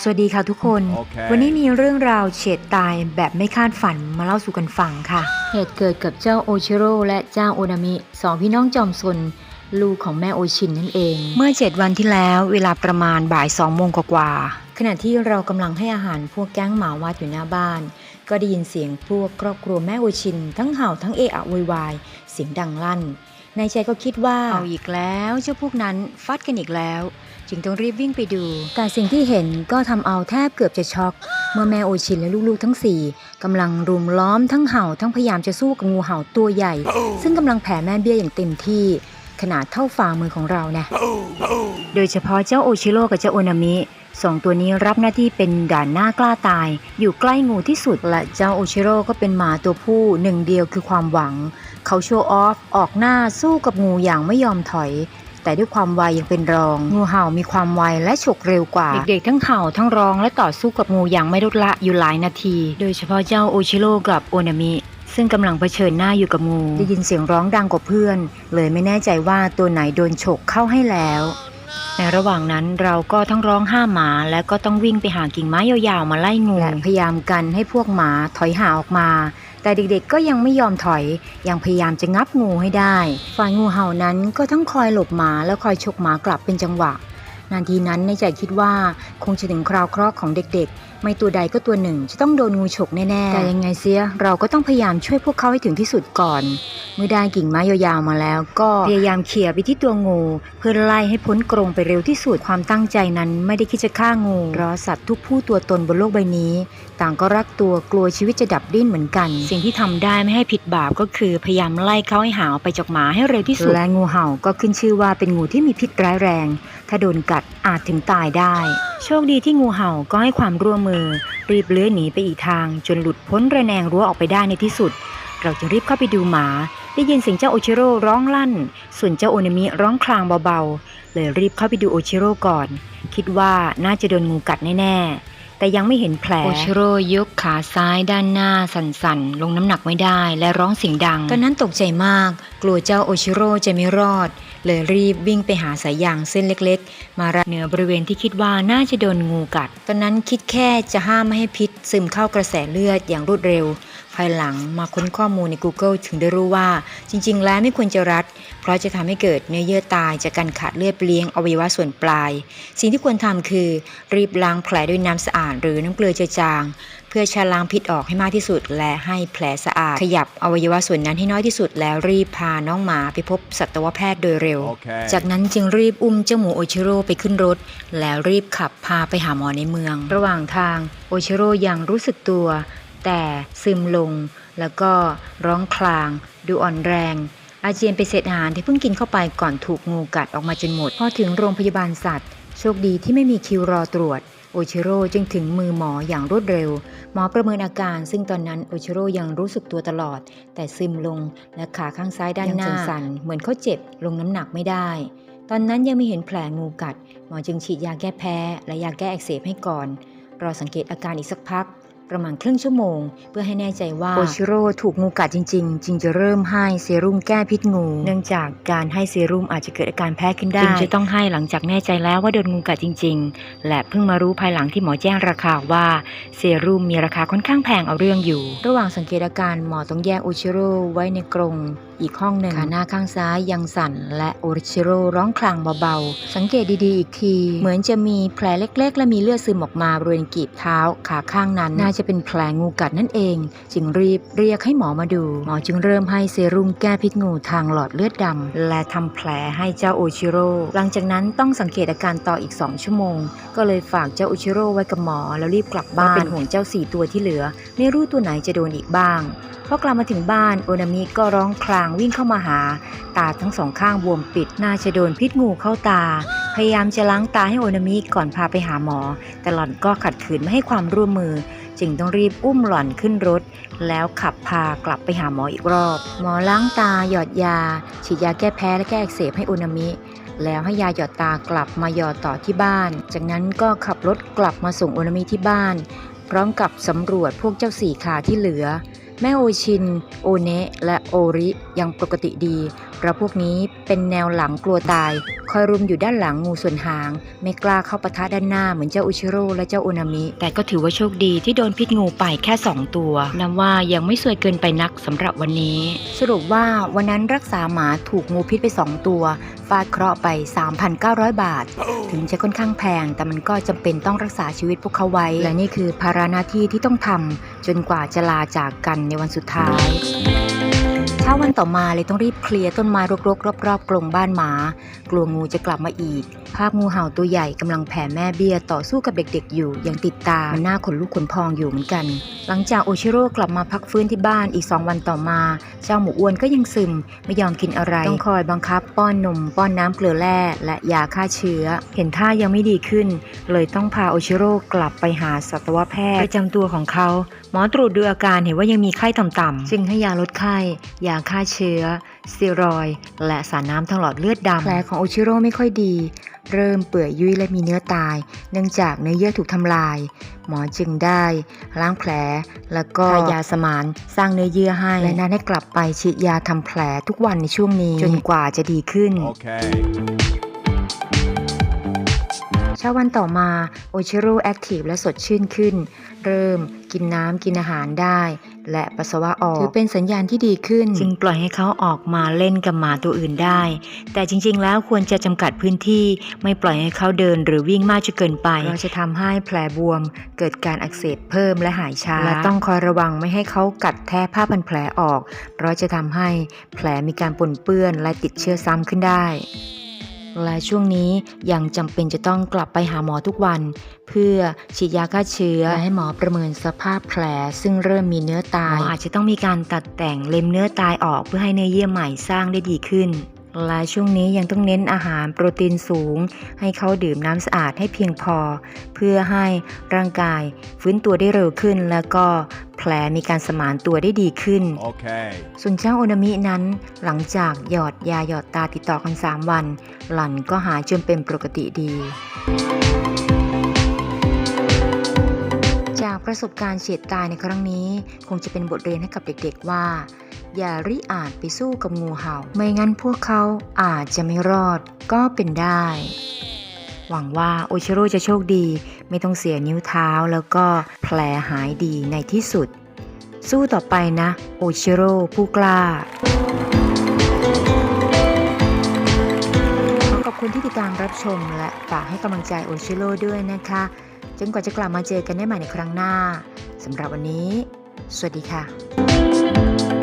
สวัสดีค่ะทุกคนโอเควันนี้มีเรื่องราวเฉียดตายแบบไม่คาดฝันมาเล่าสู่กันฟังค่ะ เหตุเกิดกับเจ้าโอชิโร่และเจ้าโอนามิสองพี่น้องจอมซนลูกของแม่โอชินนั่นเอง เมื่อ 7 วันที่แล้วเวลาประมาณบ่ายสองโมงกว่าๆขณะที่เรากำลังให้อาหารพวกแก๊งหมาวัดอยู่หน้าบ้าน ก็ได้ยินเสียงพวกครอบครัวแม่โอชิน ทั้งเห่าทั้งเอะอะโวยวายเสียงดังลั่นในใจก็คิดว่าเอาอีกแล้วเจ้าพวกนั้นฟัดกันอีกแล้ว จึงต้องรีบวิ่งไปดู แต่สิ่งที่เห็นก็ทำเอาแทบเกือบจะช็อก เมื่อแม่โอชินและลูกๆทั้งสี่กำลังรุมล้อมทั้งเห่าทั้งพยายามจะสู้กับงูเห่าตัวใหญ่ ซึ่งกำลังแผ่แม่เบี้ยอย่างเต็มที่ขนาดเท่าฝ่ามือของเรานะ โดยเฉพาะเจ้าโอชิโร่กับเจ้าโอนามิสองตัวนี้รับหน้าที่เป็นด่านหน้ากล้าตาย อยู่ใกล้งูที่สุด และเจ้าโอชิโร่ก็เป็นหมาตัวผู้หนึ่งเดียวคือความหวัง เขาโชว์ออฟ ออกหน้าสู้กับงูอย่างไม่ยอมถอย แต่ด้วยความไวยังเป็นรอง งูเห่ามีความไวและฉกเร็วกว่า เด็กๆทั้งเห่าทั้งร้องและต่อสู้กับงูอย่างไม่ลดละอยู่หลายนาที โดยเฉพาะเจ้าโอชิโร่กับโอนามิซึ่งกำลังเผชิญหน้าอยู่กับงู ได้ยินเสียงร้องดังกว่าเพื่อน เลยไม่แน่ใจว่าตัวไหนโดนฉกเข้าให้แล้วในระหว่างนั้นเราก็ทั้งร้องห้ามหมาและก็ต้องวิ่งไปหากิ่งไม้ยาวๆมาไล่งูและพยายามกันให้พวกหมาถอยห่างออกมา แต่เด็กๆก็ยังไม่ยอมถอย ยังพยายามจะงับงูให้ได้ ฝ่ายงูเห่านั้นก็ทั้งคอยหลบหมาแล้วคอยฉกหมากลับเป็นจังหวะ นาทีนั้นในใจคิดว่าคงจะถึงคราวเคราะห์ของเด็กๆ ไม่ตัวใดก็ตัวหนึ่งจะต้องโดนงูฉกแน่ๆ แต่ยังไงเสียเราก็ต้องพยายามช่วยพวกเขาให้ถึงที่สุดก่อน เมื่อได้กิ่งไม้ยาวๆมาแล้ว ก็พยายามเขี่ยไปที่ตัวงูเพื่อไล่ให้พ้นกรงไปเร็วที่สุดความตั้งใจนั้นไม่ได้คิดจะฆ่างูเพราะสัตว์ทุกผู้ตัวตนบนโลกใบนี้ ต่างก็รักตัวกลัวชีวิตจะดับดิ้นเหมือนกัน สิ่งที่ทำได้ไม่ให้ผิดบาปก็คือพยายามไล่เขาให้ห่างออกไปจากหมาให้เร็วที่สุดและงูเห่าก็ขึ้นชื่อว่าเป็นงูที่มีพิษร้ายแรง ถ้าโดนกัดอาจถึงตายได้ โชคดีที่งูเห่าก็ให้ความร่วมมือ รีบเลื้อยหนีไปอีกทาง จนหลุดพ้นระแนงรั้วออกไปได้ในที่สุด เราจะรีบเข้าไปดูหมา ได้ยินเสียงเจ้าโอชิโร่ร้องลั่น ส่วนเจ้าโอนามิร้องคลางเบาๆ เลยรีบเข้าไปดูโอชิโร่ก่อน คิดว่าน่าจะโดนงูกัดแน่ๆ แต่ยังไม่เห็นแผล โอชิโร่ยกขาซ้ายด้านหน้าสั่นๆ ลงน้ำหนักไม่ได้และร้องเสียงดังตอนนั้นตกใจมาก กลัวเจ้าโอชิโร่จะไม่รอด เลยรีบวิ่งไปหาสายยางเส้นเล็กๆ มารัดเหนือบริเวณที่คิดว่าน่าจะโดนงูกัด ตอนนั้นคิดแค่จะห้ามไม่ให้พิษซึมเข้ากระแสเลือดอย่างรวดเร็วายหลังมาค้นข้อมูลใน Google ถึงได้รู้ว่า จริง ๆ แล้วไม่ควรจะรัด เพราะจะทำให้เกิดเนื้อเยื่อตายจากการขาดเลือดไปเลี้ยงอวัยวะส่วนปลาย สิ่งที่ควรทำคือ รีบล้างแผลด้วยน้ำสะอาดหรือน้ำเกลือเจือจาง เพื่อชะล้างพิษออกให้มากที่สุด และให้แผลสะอาด ขยับอวัยวะส่วนนั้นให้น้อยที่สุด แล้วรีบพาน้องหมาไปพบสัตวแพทย์โดยเร็วโอเคจากนั้นจึงรีบอุ้มเจ้าหมูโอชิโร่ไปขึ้นรถ แล้วรีบขับพาไปหาหมอในเมือง ระหว่างทางโอชิโร่ยังรู้สึกตัว แต่ซึมลง แล้วก็ร้องคลาง ดูอ่อนแรง อาเจียนไปเศษอาหารที่เพิ่งกินเข้าไปก่อนถูกงูกัดออกมาจนหมด พอถึงโรงพยาบาลสัตว์ โชคดีที่ไม่มีคิวรอตรวจ โอชิโร่จึงถึงมือหมออย่างรวดเร็ว หมอประเมินอาการ ซึ่งตอนนั้นโอชิโร่ยังรู้สึกตัวตลอด แต่ซึมลงและขาข้างซ้ายด้านหน้าสั่นๆเหมือนเขาเจ็บลงน้ำหนักไม่ได้ตอนนั้นยังไม่เห็นแผลงูกัด หมอจึงฉีดยาแก้แพ้ และยาแก้อักเสบให้ก่อน รอสังเกตอาการอีกสักพัก ประมาณครึ่งชั่วโมง เพื่อให้แน่ใจว่าโอชิโร่ถูกงูกัดจริง ๆ จึงจะเริ่มให้เซรุ่มแก้พิษงู เนื่องจากการให้เซรุ่มอาจจะเกิดอาการแพ้ขึ้นได้จึงจะต้องให้หลังจากแน่ใจแล้วว่าโดนงูกัดจริง ๆ และเพิ่งมารู้ภายหลังที่หมอแจ้งราคาว่าเซรุ่มมีราคาค่อนข้างแพงเอาเรื่องอยู่ ระหว่างสังเกตอาการหมอต้องแยกโอชิโร่ไว้ในกรง อีกห้องหนึ่งขาหน้าข้างซ้ายยังสั่น และโอชิโร่ร้องคลางเบาๆ สังเกตดีๆอีกที เหมือนจะมีแผลเล็ก ๆ และมีเลือดซึมออกมาบริเวณกีบเท้าขาข้างนั้น น่าจะเป็นแผลงูกัดนั่นเอง จึงรีบเรียกให้หมอมาดู หมอจึงเริ่มให้เซรุ่มแก้พิษงูทางหลอดเลือดดำและทำแผลให้เจ้าโอชิโร่หลังจากนั้นต้องสังเกตอาการต่ออีก2ชั่วโมง ก็เลยฝากเจ้าโอชิโร่ไว้กับหมอแล้วรีบกลับบ้านเป็นห่วงเจ้าสี่ตัวที่เหลือ ไม่รู้ตัวไหนจะโดนอีกบ้างพอกลับมาถึงบ้านโอนามิก็ร้องคลางวิ่งเข้ามาหา ตาทั้งสองข้างบวมปิดน่าจะโดนพิษงูเข้าตา พยายามจะล้างตาให้โอนามิก่อนพาไปหาหมอ แต่หล่อนก็ขัดขืนไม่ให้ความร่วมมือ จึงต้องรีบอุ้มหล่อนขึ้นรถ แล้วขับพากลับไปหาหมออีกรอบ หมอล้างตาหยอดยา ฉีดยาแก้แพ้และแก้อักเสบให้โอนามิแล้วให้ยาหยอดตากลับมาหยอดต่อที่บ้าน จากนั้นก็ขับรถกลับมาส่งโอนามิที่บ้าน พร้อมกับสำรวจพวกเจ้าสี่ขาที่เหลือ แม่โอชิน โอเนะ และโอริยังปกติดี เพราะพวกนี้เป็นแนวหลังกลัวตาย คอยรุมอยู่ด้านหลังงูส่วนหาง ไม่กล้าเข้าปะทะด้านหน้าเหมือนเจ้าอุชิโร่และเจ้าโอนามิ แต่ก็ถือว่าโชคดีที่โดนพิษงูไปแค่ 2 ตัว นับว่ายังไม่สวยเกินไปนักสำหรับวันนี้ สรุปว่าวันนั้นรักษาหมาถูกงูพิษไป 2 ตัว ฟาดเคราะห์ไป 3,900 บาท ถึงจะค่อนข้างแพง แต่มันก็จำเป็นต้องรักษาชีวิตพวกเขาไว้ และนี่คือภาระหน้าที่ที่ต้องทำ จนกว่าจะลาจากกันในวันสุดท้าย ช้าวันต่อมาเลยต้องรีบเคลียร์ต้นไม้รกๆรอบๆกรงบ้านหมา กลัวงูจะกลับมาอีก ภาพงูเห่าตัวใหญ่กำลังแผ่แม่เบี้ยต่อสู้กับเด็กๆ อยู่ยังติดตามันน่าขนลุกขนพองอยู่เหมือนกัน หลังจากโอชิโร่กลับมาพักฟื้นที่บ้านอีก2วันต่อมา เจ้าหมูอ้วนก็ยังซึม ไม่ยอมกินอะไร ต้องคอยบังคับ ป้อนนม ป้อนน้ำเกลือแร่และยาฆ่าเชื้อ เห็นท่ายังไม่ดีขึ้น เลยต้องพาโอชิโร่กลับไปหาสัตวแพทย์ประจำตัวของเขา หมอตรวจดูอาการเห็นว่ายังมีไข้ต่ำๆจึงให้ยาลดไข้ยาฆ่าเชื้อสเตียรอยด์และสารน้ำทางหลอดเลือดดำแผลของโอชิโร่ไม่ค่อยดี เริ่มเปื่อยยุ่ยและมีเนื้อตาย เนื่องจากเนื้อเยื่อถูกทำลาย หมอจึงได้ล้างแผล แล้วก็ทายาสมานสร้างเนื้อเยื่อให้ และนัดให้กลับไปฉีดยาทำแผลทุกวันในช่วงนี้ จนกว่าจะดีขึ้น Okay. เช้าวันต่อมาโอชิโร่แอคทีฟและสดชื่นขึ้น เริ่มกินน้ำกินอาหารได้ และปัสสาวะออก ถือเป็นสัญญาณที่ดีขึ้น จึงปล่อยให้เขาออกมาเล่นกับหมาตัวอื่นได้ แต่จริงๆ แล้วควรจะจำกัดพื้นที่ไม่ปล่อยให้เขาเดินหรือวิ่งมากจนเกินไปเพราะจะทำให้แผลบวม เกิดการอักเสบเพิ่มและหายช้า และต้องคอยระวังไม่ให้เขากัดแทะผ้าพันแผลออก เพราะจะทำให้แผลมีการปนเปื้อนและติดเชื้อซ้ำขึ้นได้ และช่วงนี้ยังจำเป็นจะต้องกลับไปหาหมอทุกวัน เพื่อฉีดยาฆ่าเชื้อและให้หมอประเมินสภาพแผล ซึ่งเริ่มมีเนื้อตาย อาจจะต้องมีการตัดแต่งเล็มเนื้อตายออกเพื่อให้เนื้อเยื่อใหม่สร้างได้ดีขึ้นและช่วงนี้ยังต้องเน้นอาหารโปรตีนสูง ให้เขาดื่มน้ำสะอาดให้เพียงพอ เพื่อให้ร่างกายฟื้นตัวได้เร็วขึ้น แล้วก็ ลมีการสมานตัวได้ดีขึ้น Okay. ส่วนเจ้าโอนามินั้น หลังจากหยอดยาหยอดตาติดต่อกัน 3 วัน หลันก็หายจนเป็นปกติดี จากประสบการณ์เฉียดตายในครั้งนี้ คงจะเป็นบทเรียนให้กับเด็กๆว่า อย่าริอาจไปสู้กับงูเห่า ไม่งั้นพวกเขาอาจจะไม่รอดก็เป็นได้ หวังว่าโอชิโร่จะโชคดี ไม่ต้องเสียนิ้วเท้าแล้วก็แผลหายดีในที่สุด สู้ต่อไปนะ โอชิโร่ผู้กล้าขอขอบคุณที่ติดตามรับชมและฝากให้กำลังใจโอชิโร่ด้วยนะคะจนกว่าจะกลับมาเจอกันได้ใหม่ในครั้งหน้าสำหรับวันนี้ สวัสดีค่ะ